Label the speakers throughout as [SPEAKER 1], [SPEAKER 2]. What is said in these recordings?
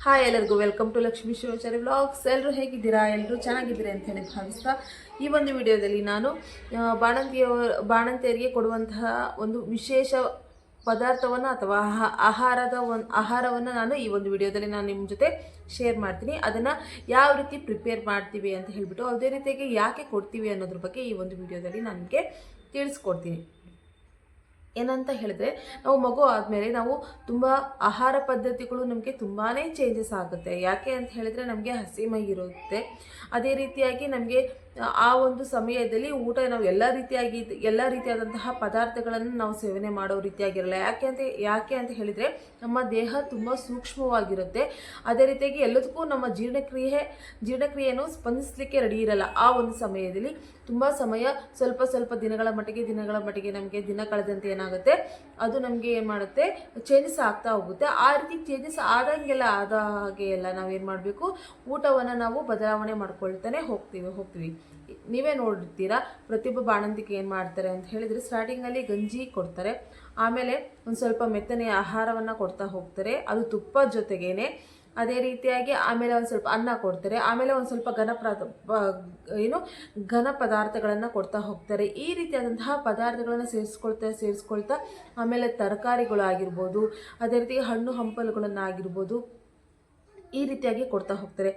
[SPEAKER 1] Hi ಎಲ್ಲರಿಗೂ welcome to Lakshmi Shivacharya vlogs ಎಲ್ಲರೂ ಹೇಗಿದ್ದೀರಾ? ಎಲ್ಲರೂ ಚೆನ್ನಾಗಿದ್ದೀರಾ ಅಂತ ಹೇಳಿ ಭಾವಿಸ್ತಾ ಈ ಒಂದು ವಿಡಿಯೋದಲ್ಲಿ ನಾನು ಬಾಣಂತಿಯವರು ಬಾಣಂತಿಯವ ಬಾಣಂತಿಯರಿಗೆ ಕೊಡುವಂತಹ ಒಂದು ವಿಶೇಷ ಪದಾರ್ಥವನ್ನು ಅಥವಾ ಆಹಾ- ಆಹಾರದ ಒಂದು ಆಹಾರವನ್ನು ನಾನು ಈ ಒಂದು ವಿಡಿಯೋದಲ್ಲಿ ನಾನು ನಿಮ್ಮ ಜೊತೆ ಶೇರ್ ಮಾಡ್ತೀನಿ. ಅದನ್ನು ಯಾವ ರೀತಿ ಪ್ರಿಪೇರ್ ಮಾಡ್ತೀವಿ ಅಂತ ಹೇಳಿಬಿಟ್ಟು, ಅದೇ ರೀತಿಯಾಗಿ ಯಾಕೆ ಕೊಡ್ತೀವಿ ಅನ್ನೋದ್ರ ಬಗ್ಗೆ ಈ ಒಂದು ವಿಡಿಯೋದಲ್ಲಿ ನನಗೆ ತಿಳಿಸ್ಕೊಡ್ತೀನಿ. ಏನಂತ ಹೇಳಿದ್ರೆ, ನಾವು ಮಗು ಆದಮೇಲೆ ನಾವು ತುಂಬ ಆಹಾರ ಪದ್ಧತಿಗಳು ನಮಗೆ ತುಂಬಾ ಚೇಂಜಸ್ ಆಗುತ್ತೆ. ಯಾಕೆ ಅಂತ ಹೇಳಿದ್ರೆ, ನಮಗೆ ಹಸಿಮೈ ಇರುತ್ತೆ. ಅದೇ ರೀತಿಯಾಗಿ ನಮಗೆ ಆ ಒಂದು ಸಮಯದಲ್ಲಿ ಊಟ ನಾವು ಎಲ್ಲ ರೀತಿಯಾಗಿ, ಎಲ್ಲ ರೀತಿಯಾದಂತಹ ಪದಾರ್ಥಗಳನ್ನು ನಾವು ಸೇವನೆ ಮಾಡೋ ರೀತಿಯಾಗಿರಲ್ಲ. ಯಾಕೆ ಅಂತ ಯಾಕೆ ಅಂತ ಹೇಳಿದರೆ ನಮ್ಮ ದೇಹ ತುಂಬ ಸೂಕ್ಷ್ಮವಾಗಿರುತ್ತೆ. ಅದೇ ರೀತಿಯಾಗಿ ಎಲ್ಲದಕ್ಕೂ ನಮ್ಮ ಜೀರ್ಣಕ್ರಿಯೆ, ಜೀರ್ಣಕ್ರಿಯೆಯನ್ನು ಸ್ಪಂದಿಸಲಿಕ್ಕೆ ರೆಡಿ ಇರಲ್ಲ. ಆ ಒಂದು ಸಮಯದಲ್ಲಿ ತುಂಬ ಸಮಯ ಸ್ವಲ್ಪ ಸ್ವಲ್ಪ ದಿನಗಳ ಮಟ್ಟಿಗೆ ದಿನಗಳ ಮಟ್ಟಿಗೆ ನಮಗೆ ದಿನ ಕಳೆದಂತೆ ಏನಾಗುತ್ತೆ? ಅದು ನಮಗೆ ಏನು ಮಾಡುತ್ತೆ? ಚೇಂಜಸ್ ಆಗ್ತಾ ಹೋಗುತ್ತೆ. ಆ ರೀತಿ ಚೇಂಜಸ್ ಆದಂಗೆಲ್ಲ ಆದ ಹಾಗೆ ಎಲ್ಲ ನಾವೇನು ಮಾಡಬೇಕು? ಊಟವನ್ನು ನಾವು ಬದಲಾವಣೆ ಮಾಡ್ಕೊಳ್ತಾನೆ ಹೋಗ್ತೀವಿ ಹೋಗ್ತೀವಿ. ನೀವೇ ನೋಡಿರ್ತೀರಾ ಪ್ರತಿಯೊಬ್ಬ ಬಾಣಂತಿಕೆ ಏನು ಮಾಡ್ತಾರೆ ಅಂತ ಹೇಳಿದರೆ ಸ್ಟಾರ್ಟಿಂಗಲ್ಲಿ ಗಂಜಿ ಕೊಡ್ತಾರೆ. ಆಮೇಲೆ ಒಂದು ಸ್ವಲ್ಪ ಮೆತ್ತನೆಯ ಆಹಾರವನ್ನು ಕೊಡ್ತಾ ಹೋಗ್ತಾರೆ. ಅದು ತುಪ್ಪದ ಜೊತೆಗೇನೆ ಅದೇ ರೀತಿಯಾಗಿ ಆಮೇಲೆ ಒಂದು ಸ್ವಲ್ಪ ಅನ್ನ ಕೊಡ್ತಾರೆ. ಆಮೇಲೆ ಒಂದು ಸ್ವಲ್ಪ ಗನಪ್ರಾದ ಏನು ಘನ ಪದಾರ್ಥಗಳನ್ನು ಕೊಡ್ತಾ ಹೋಗ್ತಾರೆ. ಈ ರೀತಿಯಾದಂತಹ ಪದಾರ್ಥಗಳನ್ನು ಸೇರಿಸ್ಕೊಳ್ತಾ ಸೇರಿಸ್ಕೊಳ್ತಾ ಆಮೇಲೆ ತರಕಾರಿಗಳು ಆಗಿರ್ಬೋದು ಅದೇ ರೀತಿ ಹಣ್ಣು ಹಂಪಲುಗಳನ್ನಾಗಿರ್ಬೋದು ಈ ರೀತಿಯಾಗಿ ಕೊಡ್ತಾ ಹೋಗ್ತಾರೆ.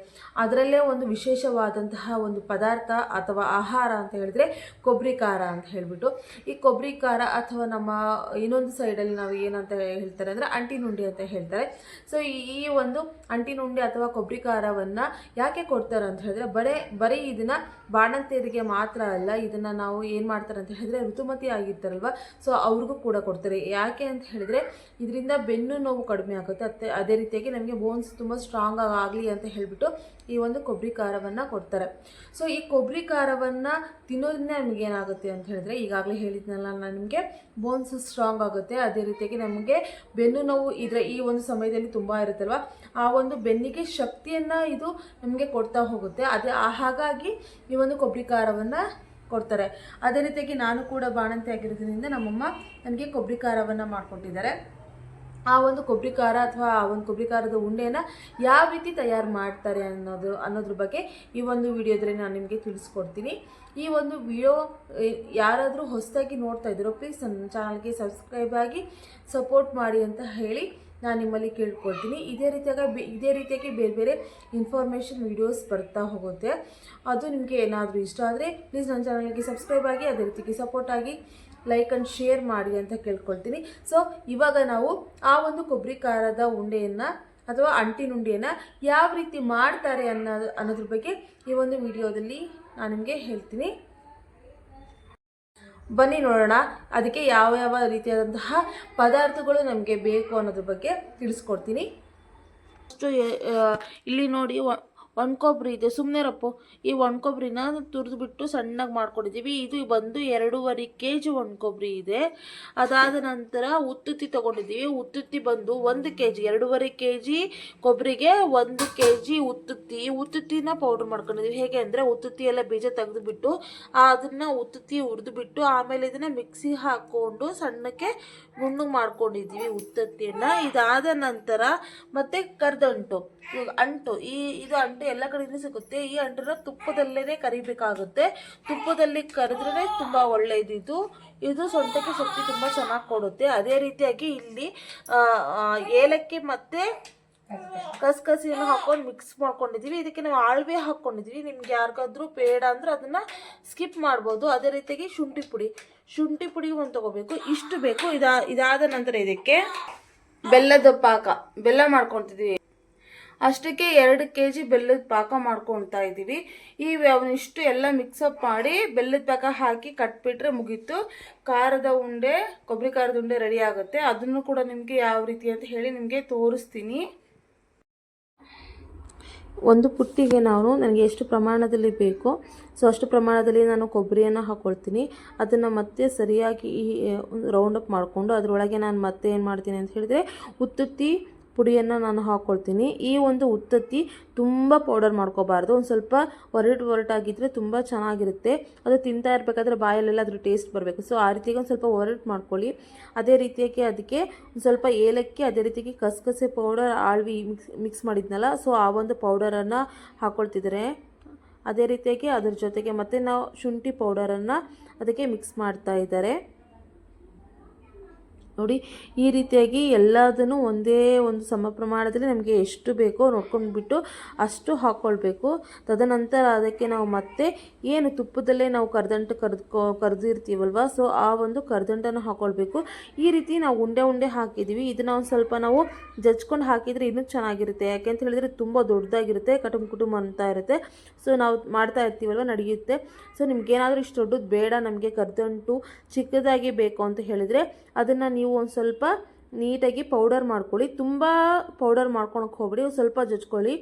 [SPEAKER 1] ಅದರಲ್ಲೇ ಒಂದು ವಿಶೇಷವಾದಂತಹ ಒಂದು ಪದಾರ್ಥ ಅಥವಾ ಆಹಾರ ಅಂತ ಹೇಳಿದ್ರೆ ಕೊಬ್ಬರಿ ಖಾರ ಅಂತ ಹೇಳಿಬಿಟ್ಟು. ಈ ಕೊಬ್ಬರಿ ಖಾರ ಅಥವಾ ನಮ್ಮ ಇನ್ನೊಂದು ಸೈಡಲ್ಲಿ ನಾವು ಏನಂತ ಹೇಳ್ತಾರೆ ಅಂದರೆ ಅಂಟಿನುಂಡಿ ಅಂತ ಹೇಳ್ತಾರೆ. ಸೊ ಈ ಒಂದು ಅಂಟಿನುಂಡಿ ಅಥವಾ ಕೊಬ್ಬರಿ ಖಾರವನ್ನು ಯಾಕೆ ಕೊಡ್ತಾರೆ ಅಂತ ಹೇಳಿದ್ರೆ ಬರೇ, ಬರೀ ಇದನ್ನು ಬಾಣಂತಿಯರಿಗೆ ಮಾತ್ರ ಅಲ್ಲ, ಇದನ್ನು ನಾವು ಏನು ಮಾಡ್ತಾರೆ ಅಂತ ಹೇಳಿದ್ರೆ ಋತುಮತಿ ಆಗಿರ್ತಾರಲ್ವ ಸೊ ಅವ್ರಿಗೂ ಕೂಡ ಕೊಡ್ತಾರೆ. ಯಾಕೆ ಅಂತ ಹೇಳಿದ್ರೆ ಇದರಿಂದ ಬೆನ್ನು ನೋವು ಕಡಿಮೆ ಆಗುತ್ತೆ. ಅದೇ ರೀತಿಯಾಗಿ ನಮಗೆ ಬೋನ್ಸ್ ತುಂಬ ಸ್ಟ್ರಾಂಗ್ ಆಗಲಿ ಅಂತ ಹೇಳಿಬಿಟ್ಟು ಈ ಒಂದು ಕೊಬ್ಬರಿ ಖಾರವನ್ನು ಕೊಡ್ತಾರೆ. ಸೊ ಈ ಕೊಬ್ಬರಿ ಖಾರವನ್ನು ತಿನ್ನೋದ್ರಿಂದ ನಮಗೆ ಏನಾಗುತ್ತೆ ಅಂತ ಹೇಳಿದ್ರೆ, ಈಗಾಗಲೇ ಹೇಳಿದ್ನಲ್ಲ ನಿಮಗೆ ಬೋನ್ಸ್ ಸ್ಟ್ರಾಂಗ್ ಆಗುತ್ತೆ. ಅದೇ ರೀತಿಯಾಗಿ ನಮಗೆ ಬೆನ್ನು ನೋವು ಇದ್ರೆ ಈ ಒಂದು ಸಮಯದಲ್ಲಿ ತುಂಬ ಇರುತ್ತಲ್ವ? ಆ ಒಂದು ಬೆನ್ನಿಗೆ ಶಕ್ತಿಯನ್ನು ಇದು ನಮಗೆ ಕೊಡ್ತಾ ಹೋಗುತ್ತೆ. ಅದೇ ಹಾಗಾಗಿ ಈ ಒಂದು ಕೊಬ್ಬರಿ ಖಾರವನ್ನು ಕೊಡ್ತಾರೆ. ಅದೇ ರೀತಿಯಾಗಿ ನಾನು ಕೂಡ ಬಾಣಂತಿ ಆಗಿರೋದ್ರಿಂದ ನಮ್ಮಮ್ಮ ನನಗೆ ಕೊಬ್ಬರಿ ಖಾರವನ್ನು ಮಾಡಿಕೊಟ್ಟಿದ್ದಾರೆ. ಆ ಒಂದು ಕೊಬ್ಬರಿ ಖಾರ ಅಥವಾ ಆ ಒಂದು ಕೊಬ್ಬರಿ ಖಾರದ ಉಂಡೆನ ಯಾವ ರೀತಿ ತಯಾರು ಮಾಡ್ತಾರೆ ಅನ್ನೋದು, ಅನ್ನೋದ್ರ ಬಗ್ಗೆ ಈ ಒಂದು ವಿಡಿಯೋದಲ್ಲಿ ನಾನು ನಿಮಗೆ ತಿಳಿಸ್ಕೊಡ್ತೀನಿ. ಈ ಒಂದು ವಿಡಿಯೋ ಯಾರಾದರೂ ಹೊಸದಾಗಿ ನೋಡ್ತಾ ಇದ್ದೀರೋ ಪ್ಲೀಸ್ ನನ್ನ ಚಾನಲ್ಗೆ ಸಬ್ಸ್ಕ್ರೈಬ್ ಆಗಿ ಸಪೋರ್ಟ್ ಮಾಡಿ ಅಂತ ಹೇಳಿ ನಾನು ನಿಮ್ಮಲ್ಲಿ ಕೇಳ್ಕೊಳ್ತೀನಿ ಇದೇ ರೀತಿಯಾಗಿ ಇದೇ ರೀತಿಯಾಗಿ ಬೇರೆ ಬೇರೆ ಇನ್ಫಾರ್ಮೇಷನ್ ವೀಡಿಯೋಸ್ ಬರ್ತಾ ಹೋಗುತ್ತೆ. ಅದು ನಿಮಗೆ ಏನಾದರೂ ಇಷ್ಟ ಆದರೆ ಪ್ಲೀಸ್ ನನ್ನ ಚಾನಲ್ಗೆ ಸಬ್ಸ್ಕ್ರೈಬ್ ಆಗಿ, ಅದೇ ರೀತಿಗೆ ಸಪೋರ್ಟ್ ಆಗಿ ಲೈಕ್ ಅಂಡ್ ಶೇರ್ ಮಾಡಿ ಅಂತ ಕೇಳ್ಕೊಳ್ತೀನಿ. ಸೊ ಇವಾಗ ನಾವು ಆ ಒಂದು ಕೊಬ್ಬರಿ ಖಾರದ ಉಂಡೆಯನ್ನು ಅಥವಾ ಅಂಟಿನುಂಡೆಯನ್ನು ಯಾವ ರೀತಿ ಮಾಡ್ತಾರೆ ಅನ್ನೋದು ಅನ್ನೋದ್ರ ಬಗ್ಗೆ ಈ ಒಂದು ವಿಡಿಯೋದಲ್ಲಿ ನಾನು ನಿಮಗೆ ಹೇಳ್ತೀನಿ. ಬನ್ನಿ ನೋಡೋಣ ಅದಕ್ಕೆ ಯಾವ ಯಾವ ರೀತಿಯಾದಂತಹ ಪದಾರ್ಥಗಳು ನಮಗೆ ಬೇಕು ಅನ್ನೋದ್ರ ಬಗ್ಗೆ ತಿಳಿಸ್ಕೊಡ್ತೀನಿ. ಅಷ್ಟು ಇಲ್ಲಿ ನೋಡಿ ಒಣಕೊಬ್ಬರಿ ಇದೆ. ಸುಮ್ಮನೆ ರಪ್ಪು ಈ ಒಣಕೊಬ್ಬರಿನ ತುರಿದ್ಬಿಟ್ಟು ಸಣ್ಣಗೆ ಮಾಡ್ಕೊಂಡಿದ್ದೀವಿ ಇದು ಬಂದು ಎರಡೂವರೆ ಕೆ ಜಿ ಒಣಕೊಬ್ಬರಿ ಇದೆ. ಅದಾದ ನಂತರ ಉತ್ತುತ್ತಿ ತೊಗೊಂಡಿದ್ದೀವಿ ಉತ್ತುತ್ತಿ ಬಂದು ಒಂದು ಕೆ ಜಿ ಎರಡೂವರೆ ಕೆ ಜಿ ಕೊಬ್ಬರಿಗೆ ಒಂದು ಕೆ ಜಿ ಉತ್ತುತ್ತಿ ಉತ್ತುತ್ತಿನ ಪೌಡ್ರ್ ಮಾಡ್ಕೊಂಡಿದ್ದೀವಿ ಹೇಗೆ ಅಂದರೆ ಉತ್ತುತ್ತಿ ಎಲ್ಲ ಬೀಜ ತೆಗೆದುಬಿಟ್ಟು ಅದನ್ನು ಉತ್ತುತ್ತಿ ಹುರಿದುಬಿಟ್ಟು ಆಮೇಲೆ ಇದನ್ನು ಮಿಕ್ಸಿ ಹಾಕ್ಕೊಂಡು ಸಣ್ಣಕ್ಕೆ ನುಣ್ಣಗೆ ಮಾಡ್ಕೊಂಡಿದ್ದೀವಿ ಉತ್ತುತ್ತಿಯನ್ನು. ಇದಾದ ನಂತರ ಮತ್ತೆ ಕರ್ದಂಟು ಅಂಟು. ಈ ಇದು ಅಂಟು ಎಲ್ಲ ಕಡೆಯೂ ಸಿಗುತ್ತೆ. ಈ ಅಂಟನ್ನ ತುಪ್ಪದಲ್ಲೇ ಕರಿಬೇಕಾಗುತ್ತೆ. ತುಪ್ಪದಲ್ಲಿ ಕರೆದ್ರೆ ತುಂಬ ಒಳ್ಳೆಯದು ಇದು ಸೊಂಟಕ್ಕೆ ಶಕ್ತಿ ತುಂಬ ಚೆನ್ನಾಗಿ ಕೊಡುತ್ತೆ. ಅದೇ ರೀತಿಯಾಗಿ ಇಲ್ಲಿ ಏಲಕ್ಕಿ ಮತ್ತು ಕಸಕಸಿಯನ್ನು ಹಾಕೊಂಡು ಮಿಕ್ಸ್ ಮಾಡ್ಕೊಂಡಿದ್ದೀವಿ ಇದಕ್ಕೆ ನಾವು ಆಳ್ವೆ ಹಾಕ್ಕೊಂಡಿದ್ದೀವಿ ನಿಮ್ಗೆ ಯಾರಿಗಾದ್ರೂ ಬೇಡ ಅಂದ್ರೆ ಅದನ್ನು ಸ್ಕಿಪ್ ಮಾಡ್ಬೋದು. ಅದೇ ರೀತಿಯಾಗಿ ಶುಂಠಿ ಪುಡಿ. ಶುಂಠಿ ಪುಡಿ ಒಂದು ತೊಗೋಬೇಕು. ಇಷ್ಟು ಬೇಕು. ಇದಾ, ಇದಾದ ನಂತರ ಇದಕ್ಕೆ ಬೆಲ್ಲದ ಪಾಕ. ಬೆಲ್ಲ ಮಾಡ್ಕೊತಿದ್ದೀವಿ ಅಷ್ಟಕ್ಕೆ ಎರಡು ಕೆ ಜಿ ಬೆಲ್ಲದ ಪಾಕ ಮಾಡ್ಕೊಳ್ತಾ ಇದ್ದೀವಿ. ಈ ಅವನಿಷ್ಟು ಎಲ್ಲ ಮಿಕ್ಸಪ್ ಮಾಡಿ ಬೆಲ್ಲದ ಪಾಕ ಹಾಕಿ ಕಟ್ಬಿಟ್ರೆ ಮುಗೀತು. ಖಾರದ ಉಂಡೆ, ಕೊಬ್ಬರಿ ಖಾರದ ಉಂಡೆ ರೆಡಿ ಆಗುತ್ತೆ. ಅದನ್ನು ಕೂಡ ನಿಮಗೆ ಯಾವ ರೀತಿ ಅಂತ ಹೇಳಿ ನಿಮಗೆ ತೋರಿಸ್ತೀನಿ. ಒಂದು ಪುಟ್ಟಿಗೆ ನಾನು ನನಗೆ ಎಷ್ಟು ಪ್ರಮಾಣದಲ್ಲಿ ಬೇಕೋ ಸೊ ಅಷ್ಟು ಪ್ರಮಾಣದಲ್ಲಿ ನಾನು ಕೊಬ್ಬರಿಯನ್ನು ಹಾಕ್ಕೊಳ್ತೀನಿ ಅದನ್ನು ಮತ್ತೆ ಸರಿಯಾಗಿ, ಈ ರೌಂಡಪ್ ಮಾಡಿಕೊಂಡು ಅದರೊಳಗೆ ನಾನು ಮತ್ತೆ ಏನು ಮಾಡ್ತೀನಿ ಅಂತ ಹೇಳಿದರೆ, ಉತ್ತುತ್ತಿ ಪುಡಿಯನ್ನು ನಾನು ಹಾಕ್ಕೊಳ್ತೀನಿ ಈ ಒಂದು ಉತ್ತತ್ತಿ ತುಂಬ ಪೌಡರ್ ಮಾಡ್ಕೋಬಾರ್ದು. ಒಂದು ಸ್ವಲ್ಪ ಒರಟು ಒರಟಾಗಿದ್ದರೆ ತುಂಬ ಚೆನ್ನಾಗಿರುತ್ತೆ. ಅದು ತಿಂತಾ ಇರಬೇಕಾದ್ರೆ ಬಾಯಲ್ಲೆಲ್ಲ ಅದ್ರ ಟೇಸ್ಟ್ ಬರಬೇಕು. ಸೊ ಆ ರೀತಿಯಾಗಿ ಒಂದು ಸ್ವಲ್ಪ ಒರಟು ಮಾಡ್ಕೊಳ್ಳಿ. ಅದೇ ರೀತಿಯಾಗಿ ಅದಕ್ಕೆ ಒಂದು ಸ್ವಲ್ಪ ಏಲಕ್ಕಿ, ಅದೇ ರೀತಿಯಾಗಿ ಕಸಕಸೆ ಪೌಡರ್ ಆಳ್ವಿ ಮಿಕ್ಸ್ ಮಿಕ್ಸ್ ಮಾಡಿದ್ನಲ್ಲ ಸೊ ಆ ಒಂದು ಪೌಡರನ್ನು ಹಾಕ್ಕೊಳ್ತಿದ್ದಾರೆ ಅದೇ ರೀತಿಯಾಗಿ ಅದ್ರ ಜೊತೆಗೆ ಮತ್ತೆ ನಾವು ಶುಂಠಿ ಪೌಡರನ್ನು ಅದಕ್ಕೆ ಮಿಕ್ಸ್ ಮಾಡ್ತಾ ಇದ್ದಾರೆ. ನೋಡಿ, ಈ ರೀತಿಯಾಗಿ ಎಲ್ಲದನ್ನು ಒಂದೇ ಒಂದು ಸಮ ಪ್ರಮಾಣದಲ್ಲಿ ನಮಗೆ ಎಷ್ಟು ಬೇಕೋ ನೋಡ್ಕೊಂಡ್ಬಿಟ್ಟು ಅಷ್ಟು ಹಾಕ್ಕೊಳ್ಬೇಕು ತದನಂತರ ಅದಕ್ಕೆ ನಾವು ಮತ್ತೆ ಏನು ತುಪ್ಪದಲ್ಲೇ ನಾವು ಕರ್ದಂಟು ಕರೆದ್ಕೊ, ಕರೆದಿರ್ತೀವಲ್ವ? ಸೊ ಆ ಒಂದು ಕರ್ದಂಟನ್ನು ಹಾಕ್ಕೊಳ್ಬೇಕು ಈ ರೀತಿ ನಾವು ಉಂಡೆ ಉಂಡೆ ಹಾಕಿದ್ದೀವಿ. ಇದನ್ನು ಒಂದು ಸ್ವಲ್ಪ ನಾವು ಜಜ್ಕೊಂಡು ಹಾಕಿದರೆ ಇನ್ನೂ ಚೆನ್ನಾಗಿರುತ್ತೆ. ಯಾಕೆ ಅಂತ ಹೇಳಿದರೆ ತುಂಬ ದೊಡ್ಡದಾಗಿರುತ್ತೆ, ಕಟುಂಬ ಕುಟುಂಬ ಅಂತ ಇರುತ್ತೆ. ಸೊ ನಾವು ಮಾಡ್ತಾ ಇರ್ತೀವಲ್ವ, ನಡೆಯುತ್ತೆ. ಸೊ ನಿಮ್ಗೇನಾದರೂ ಇಷ್ಟು ದೊಡ್ಡದು ಬೇಡ ನಮಗೆ ಕರ್ದಂಟು ಚಿಕ್ಕದಾಗಿ ಬೇಕು ಅಂತ ಹೇಳಿದರೆ ಅದನ್ನು ಒಂದು ಸ್ವಲ್ಪ ನೀಟಾಗಿ ಪೌಡರ್ ಮಾಡ್ಕೊಳ್ಳಿ. ತುಂಬ ಪೌಡರ್ ಮಾಡ್ಕೊಳಕ್ಕೆ ಹೋಗ್ಬಿಡಿ ಸ್ವಲ್ಪ ಜಜ್ಕೊಳ್ಳಿ.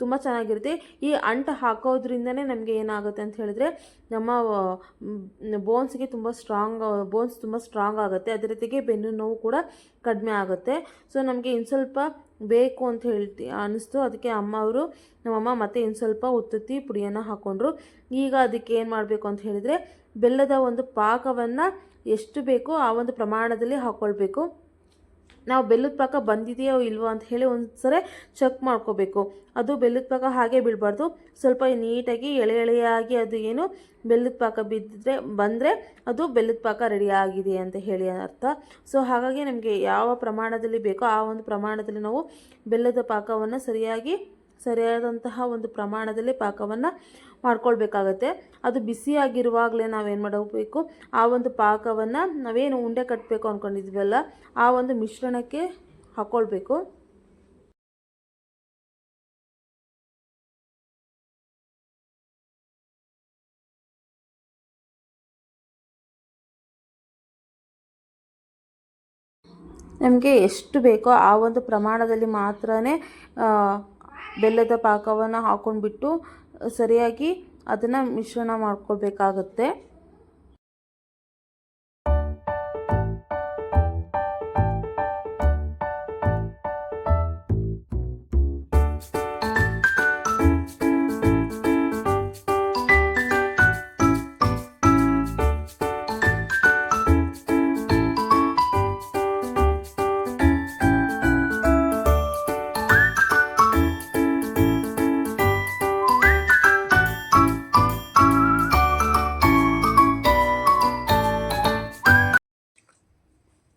[SPEAKER 1] ತುಂಬ ಚೆನ್ನಾಗಿರುತ್ತೆ. ಈ ಅಂಟು ಹಾಕೋದ್ರಿಂದನೇ ನಮಗೆ ಏನಾಗುತ್ತೆ ಅಂತ ಹೇಳಿದ್ರೆ ನಮ್ಮ ಬೋನ್ಸ್ಗೆ ತುಂಬ ಸ್ಟ್ರಾಂಗ್, ಬೋನ್ಸ್ ತುಂಬ ಸ್ಟ್ರಾಂಗ್ ಆಗುತ್ತೆ. ಅದೇ ರೀತಿಗೆ ಬೆನ್ನು ನೋವು ಕೂಡ ಕಡಿಮೆ ಆಗುತ್ತೆ. ಸೊ, ನಮಗೆ ಇನ್ನು ಸ್ವಲ್ಪ ಬೇಕು ಅಂತ ಹೇಳ್ತಿ ಅನ್ನಿಸ್ತು ಅದಕ್ಕೆ ಅಮ್ಮ ಅವರು ನಮ್ಮಮ್ಮ ಮತ್ತೆ ಇನ್ನು ಸ್ವಲ್ಪ ಉತ್ತುತ್ತಿ ಪುಡಿಯನ್ನು ಹಾಕ್ಕೊಂಡ್ರು ಈಗ ಅದಕ್ಕೆ ಏನು ಮಾಡಬೇಕು ಅಂತ ಹೇಳಿದರೆ ಬೆಲ್ಲದ ಒಂದು ಪಾಕವನ್ನು ಎಷ್ಟು ಬೇಕೋ ಆ ಒಂದು ಪ್ರಮಾಣದಲ್ಲಿ ಹಾಕ್ಕೊಳ್ಬೇಕು ನಾವು ಬೆಲ್ಲದ ಪಾಕ ಬಂದಿದೆಯೋ ಇಲ್ವೋ ಅಂತ ಹೇಳಿ ಒಂದು ಸರಿ ಚೆಕ್ ಮಾಡ್ಕೋಬೇಕು. ಅದು ಬೆಲ್ಲದ ಪಾಕ ಹಾಗೆ ಬೀಳಬಾರ್ದು. ಸ್ವಲ್ಪ ನೀಟಾಗಿ ಎಳೆ ಎಳೆಯಾಗಿ ಅದು ಏನು ಬೆಲ್ಲದ ಪಾಕ ಬಿದ್ದರೆ ಬಂದರೆ ಅದು ಬೆಲ್ಲದ ಪಾಕ ರೆಡಿ ಆಗಿದೆ ಅಂತ ಹೇಳಿ ಅರ್ಥ. ಸೊ ಹಾಗಾಗಿ ನಮಗೆ ಯಾವ ಪ್ರಮಾಣದಲ್ಲಿ ಬೇಕೋ ಆ ಒಂದು ಪ್ರಮಾಣದಲ್ಲಿ ನಾವು ಬೆಲ್ಲದ ಪಾಕವನ್ನು ಸರಿಯಾಗಿ ಸರಿಯಾದಂತಹ ಒಂದು ಪ್ರಮಾಣದಲ್ಲಿ ಪಾಕವನ್ನು ಮಾಡ್ಕೊಳ್ಬೇಕಾಗತ್ತೆ. ಅದು ಬಿಸಿಯಾಗಿರುವಾಗಲೇ ನಾವೇನು ಮಾಡಬೇಕು? ಆ ಒಂದು ಪಾಕವನ್ನು ನಾವೇನು ಉಂಡೆ ಕಟ್ಟಬೇಕು ಅಂದ್ಕೊಂಡಿದ್ವಲ್ಲ ಆ ಒಂದು ಮಿಶ್ರಣಕ್ಕೆ ಹಾಕ್ಕೊಳ್ಬೇಕು ನಮಗೆ ಎಷ್ಟು ಬೇಕೋ ಆ ಒಂದು ಪ್ರಮಾಣದಲ್ಲಿ ಮಾತ್ರನೇ ಬೆಲ್ಲದ ಪಾಕವನ್ನು ಹಾಕ್ಕೊಂಡ್ಬಿಟ್ಟು ಸರಿಯಾಗಿ ಅದನ್ನು ಮಿಶ್ರಣ ಮಾಡ್ಕೊಳ್ಬೇಕಾಗತ್ತೆ.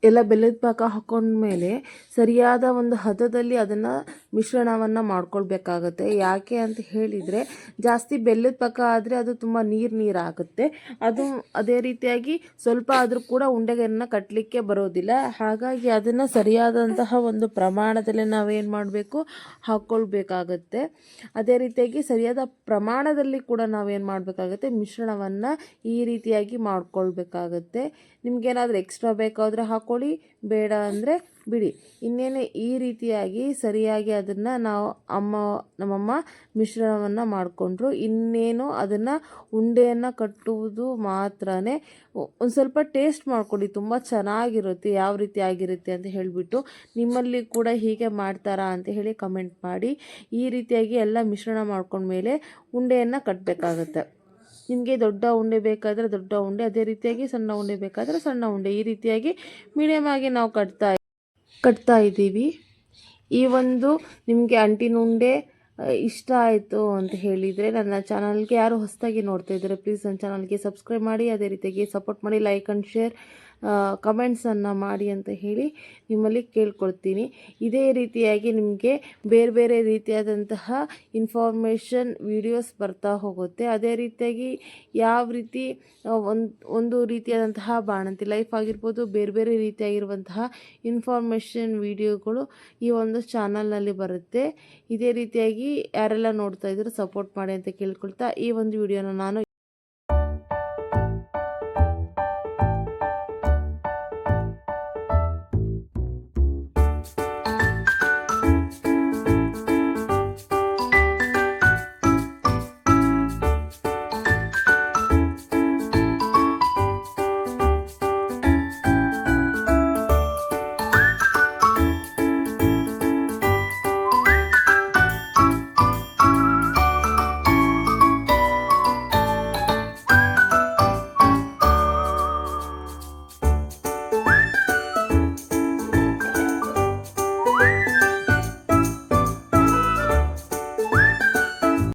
[SPEAKER 1] ಎಲ್ಲ ಬೆಲ್ಲದ ಪಾಕ ಹಾಕೊಂಡ್ಮೇಲೆ ಸರಿಯಾದ ಒಂದು ಹದದಲ್ಲಿ ಅದನ್ನು ಮಿಶ್ರಣವನ್ನು ಮಾಡ್ಕೊಳ್ಬೇಕಾಗತ್ತೆ. ಯಾಕೆ ಅಂತ ಹೇಳಿದರೆ, ಜಾಸ್ತಿ ಬೆಲ್ಲದ ಪಕ್ಕ ಆದರೆ ಅದು ತುಂಬ ನೀರು ನೀರು ಆಗುತ್ತೆ. ಅದು ಅದೇ ರೀತಿಯಾಗಿ ಸ್ವಲ್ಪ ಆದರೂ ಕೂಡ ಉಂಡೆಗನ್ನ ಕಟ್ಟಲಿಕ್ಕೆ ಬರೋದಿಲ್ಲ. ಹಾಗಾಗಿ ಅದನ್ನು ಸರಿಯಾದಂತಹ ಒಂದು ಪ್ರಮಾಣದಲ್ಲಿ ನಾವೇನು ಮಾಡಬೇಕು? ಹಾಕ್ಕೊಳ್ಬೇಕಾಗತ್ತೆ ಅದೇ ರೀತಿಯಾಗಿ ಸರಿಯಾದ ಪ್ರಮಾಣದಲ್ಲಿ ಕೂಡ ನಾವೇನು ಮಾಡಬೇಕಾಗತ್ತೆ? ಮಿಶ್ರಣವನ್ನು ಈ ರೀತಿಯಾಗಿ ಮಾಡ್ಕೊಳ್ಬೇಕಾಗತ್ತೆ. ನಿಮಗೇನಾದರೂ ಎಕ್ಸ್ಟ್ರಾ ಬೇಕಾದರೆ ಹಾಕ್ಕೊಳ್ಳಿ ಬೇಡ ಅಂದರೆ ಬಿಡಿ. ಇನ್ನೇನು ಈ ರೀತಿಯಾಗಿ ಸರಿಯಾಗಿ ಅದನ್ನು ನಾವು ಅಮ್ಮ, ನಮ್ಮಮ್ಮ ಮಿಶ್ರಣವನ್ನು ಮಾಡಿಕೊಂಡ್ರು. ಇನ್ನೇನು ಅದನ್ನು ಉಂಡೆಯನ್ನು ಕಟ್ಟುವುದು ಮಾತ್ರ ಒಂದು ಸ್ವಲ್ಪ ಟೇಸ್ಟ್ ಮಾಡಿಕೊಡಿ. ತುಂಬ ಚೆನ್ನಾಗಿರುತ್ತೆ, ಯಾವ ರೀತಿ ಆಗಿರುತ್ತೆ ಅಂತ ಹೇಳಿಬಿಟ್ಟು ನಿಮ್ಮಲ್ಲಿ ಕೂಡ ಹೀಗೆ ಮಾಡ್ತಾರಾ ಅಂತ ಹೇಳಿ ಕಮೆಂಟ್ ಮಾಡಿ. ಈ ರೀತಿಯಾಗಿ ಎಲ್ಲ ಮಿಶ್ರಣ ಮಾಡ್ಕೊಂಡ್ಮೇಲೆ ಉಂಡೆಯನ್ನು ಕಟ್ಟಬೇಕಾಗತ್ತೆ ನಿಮಗೆ ದೊಡ್ಡ ಉಂಡೆ ಬೇಕಾದರೆ ದೊಡ್ಡ ಉಂಡೆ, ಅದೇ ರೀತಿಯಾಗಿ ಸಣ್ಣ ಉಂಡೆ ಬೇಕಾದರೆ ಸಣ್ಣ ಉಂಡೆ. ಈ ರೀತಿಯಾಗಿ ಮೀಡಿಯಮ್ ಆಗಿ ನಾವು ಕಟ್ತಾ ಕಟ್ತಾ ಇದ್ದೀವಿ. ಈ ಒಂದು ನಿಮಗೆ ಅಂಟಿನ ಉಂಡೆ ಇಷ್ಟ ಆಯಿತು ಅಂತ ಹೇಳಿದರೆ ನನ್ನ ಚಾನಲ್ಗೆ ಯಾರು ಹೊಸದಾಗಿ ನೋಡ್ತಾ ಇದ್ದಾರೆ, ಪ್ಲೀಸ್ ನನ್ನ ಚಾನಲ್ಗೆ ಸಬ್ಸ್ಕ್ರೈಬ್ ಮಾಡಿ, ಅದೇ ರೀತಿಯಾಗಿ ಸಪೋರ್ಟ್ ಮಾಡಿ, ಲೈಕ್ ಆ್ಯಂಡ್ ಶೇರ್. ಕಮೆಂಟ್ಸನ್ನು ಮಾಡಿ ಅಂತ ಹೇಳಿ ನಿಮ್ಮಲ್ಲಿ ಕೇಳ್ಕೊಳ್ತೀನಿ. ಇದೇ ರೀತಿಯಾಗಿ ನಿಮಗೆ ಬೇರೆ ಬೇರೆ ರೀತಿಯಾದಂತಹ ಇನ್ಫಾರ್ಮೇಷನ್ ವಿಡಿಯೋಸ್ ಬರ್ತಾ ಹೋಗುತ್ತೆ. ಅದೇ ರೀತಿಯಾಗಿ ಯಾವ ರೀತಿ ಒಂದು ಒಂದು ರೀತಿಯಾದಂತಹ ಬಾಣಂತಿ ಲೈಫ್ ಆಗಿರ್ಬೋದು, ಬೇರೆ ಬೇರೆ ರೀತಿಯಾಗಿರುವಂತಹ ಇನ್ಫಾರ್ಮೇಷನ್ ವಿಡಿಯೋಗಳು ಈ ಒಂದು ಚಾನಲ್ನಲ್ಲಿ ಬರುತ್ತೆ. ಇದೇ ರೀತಿಯಾಗಿ ಯಾರೆಲ್ಲ ನೋಡ್ತಾ ಇದ್ರು ಸಪೋರ್ಟ್ ಮಾಡಿ ಅಂತ ಕೇಳ್ಕೊಳ್ತಾ ಈ ಒಂದು ವಿಡಿಯೋನ ನಾನು